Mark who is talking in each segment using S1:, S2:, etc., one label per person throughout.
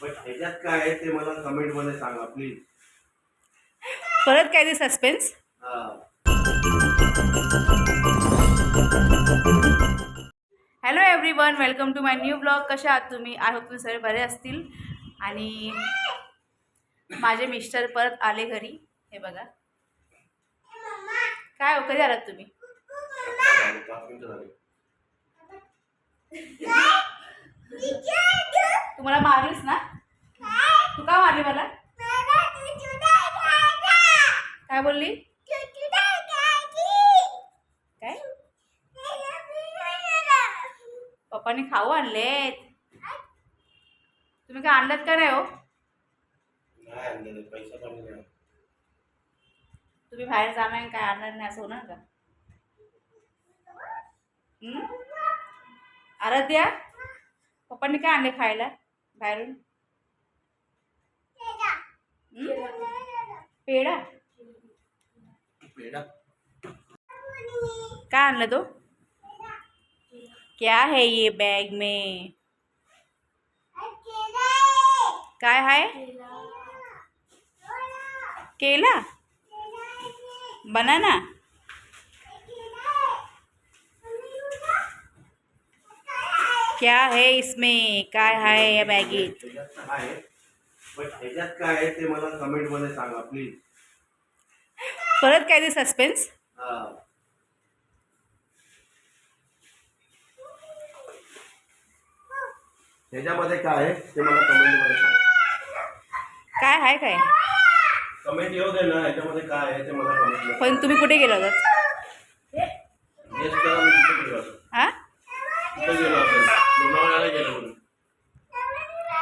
S1: पण ह्याच्यात काय आहे ते मला कमेंटमध्ये सांगा प्लीज
S2: परत काय ते suspense hello everyone welcome to my new blog कशा आहात तुम्ही? आय होप तुम्ही सगळे बरे असतील. आणि माझे मिस्टर परत आले घरी. हे बघा. काय हो कधी आलात तुम्ही? तू मला मारलीस ना. मारली मला? काय बोलली? काय? पप्पाने खाऊ आणलेत. तुम्ही काय आणलात का नाही हो? तुम्ही बाहेर जाणार काय आणणार नाही असं होणार का? आराध्या पप्पांनी काय आणले खायला बाहेरून? हं? पेढा
S1: पेढा
S2: काय आणलं तो क्या है ये बैग में? काय आहे केला? बनाना? क्या है इसमें? काय आहे या
S1: आहे पण ह्याच्यात काय आहे ते मला कमेंटमध्ये सांगा प्लीज
S2: परत काय ते सस्पेन्स
S1: ह्याच्यामध्ये काय आहे ते मला कमेंटमध्ये सांगा.
S2: काय आहे काय?
S1: कमेंट येऊ दे ना ह्याच्यामध्ये काय आहे ते मला कमेंटमध्ये
S2: पण तुम्ही कुठे गेला होतात
S1: गेस्ट करा मी कुठे गेलो असेल
S2: हां?
S1: कुठे गेलो असेल लोणावळ्याला गेलो म्हणून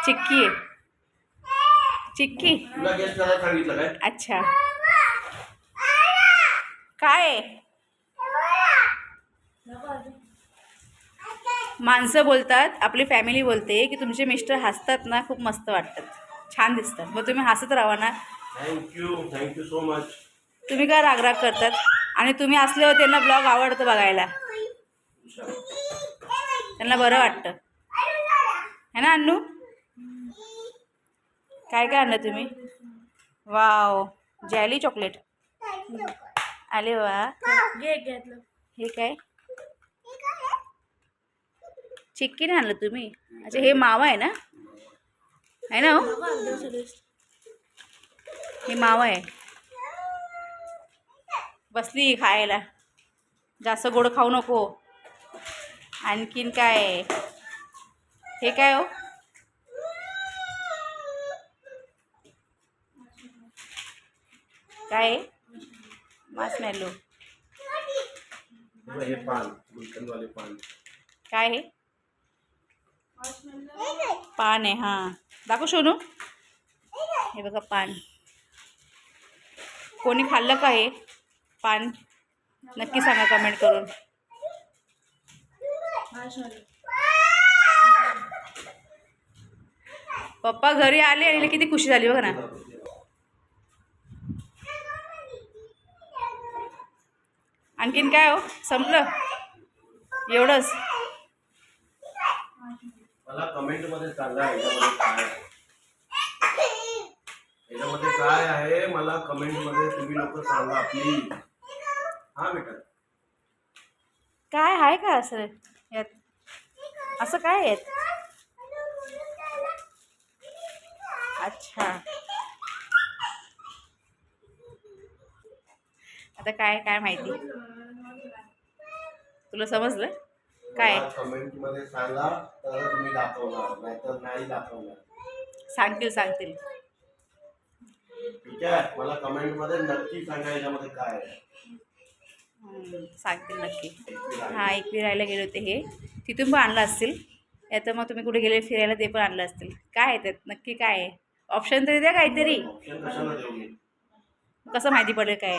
S2: चिक्की आहे. चिक्की.
S1: तुला गेस्ट करायला सांगितलं काय?
S2: अच्छा. काय? माणसं बोलतात आपली फॅमिली बोलते की तुमचे मिस्टर हसतात ना खूप मस्त वाटतात. छान दिसतात. मग तुम्ही हसत राहा ना.
S1: थँक्यू थँक्यू सो मच
S2: तुम्ही काय रागराग करतात? आणि तुम्ही असल्यावर त्यांना ब्लॉग आवडतं बघायला. त्यांना बरं वाटतं. है ना अन्नू काय काय आणलं तुम्ही? वाव जॅली चॉकलेट आले वा. हे काय? चिक्की नाही आणलं तुम्ही? अच्छा हे मावा आहे ना? आहे ना हो? हे मावा आहे. बसली खायला. जास्त गोड खाऊ नको. आणखीन काय? हे काय हो? काय आहे? मासमॅलो
S1: हे पान गुलकंदवाले पान.
S2: काय आहे? पान आहे हां. दाखव सोनू. हे बघा पान. कोणी खाल्लं का हे पान? नक्की सांगा कमेंट करून. पप्पा घरी आले आणि किती खुशी झाली बघा ना. आणखीन काय हो? संपलं? एवढंच.
S1: मला कमेंटमध्ये सांगा ह्याच्यामध्ये काय आहे? काय मला तुम्ही लोक सांगा प्लीज हा बेटा
S2: काय आहे का असं? यात? असं काय यात? अच्छा. आता काय काय माहिती? तुला समजलं? काय?
S1: कमेंटमध्ये सांगा तर तुम्ही दाखवणार नाहीतर नाही दाखवणार.
S2: सांगतील सांगतील.
S1: ठीक आहे मला कमेंटमध्ये नक्की सांगा काय
S2: सांगतील नक्की. हां एक फिरायला गेले होते हे. तिथून पण आणलं असतील. याचं मग तुम्ही कुठे गेले फिरायला ते पण आणलं असतील. काय आहे त्यात? नक्की काय आहे? ऑप्शन तरी द्या काहीतरी. कसं माहिती पडेल काय.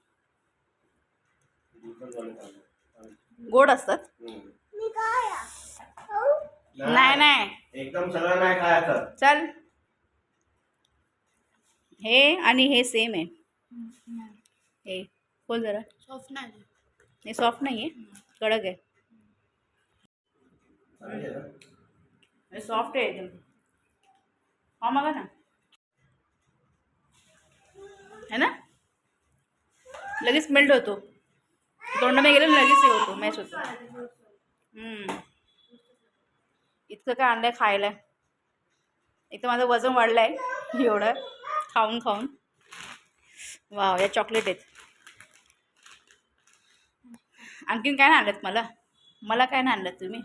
S2: गोड असतात. नाही नाही.
S1: एकदम सगळं नाही खायचं.
S2: चल. हे आणि हे सेम आहे. हे बोल जरा.
S3: सॉफ्ट नाही.
S2: हे सॉफ्ट नाही आहे कडक आहे? हे सॉफ्ट आहे एकदम. हा बघा ना. है ना? लगेच मेल्ट होतो. तोंडामध्ये गेलं लगेच हे होतो मॅच होतो. इतकं काय आणलंय खायला. एक तर माझं वजन वाढलं आहे एवढं. खाऊन खाऊन. वाव या चॉकलेट आहेत. आणखीन काय नाही आणलं मला? मला काय नाही आणलं तुम्ही?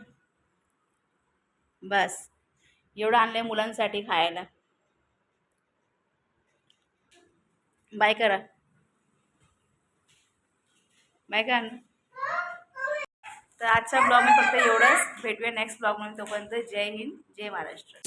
S2: बस. एवढं आणलं आहे मुलांसाठी खायला. बाय करा. मॅगन तर आजच्या ब्लॉग मी फक्त एवढंच. भेटूया नेक्स्ट ब्लॉग म्हणून तोपर्यंत जय हिंद जय महाराष्ट्र.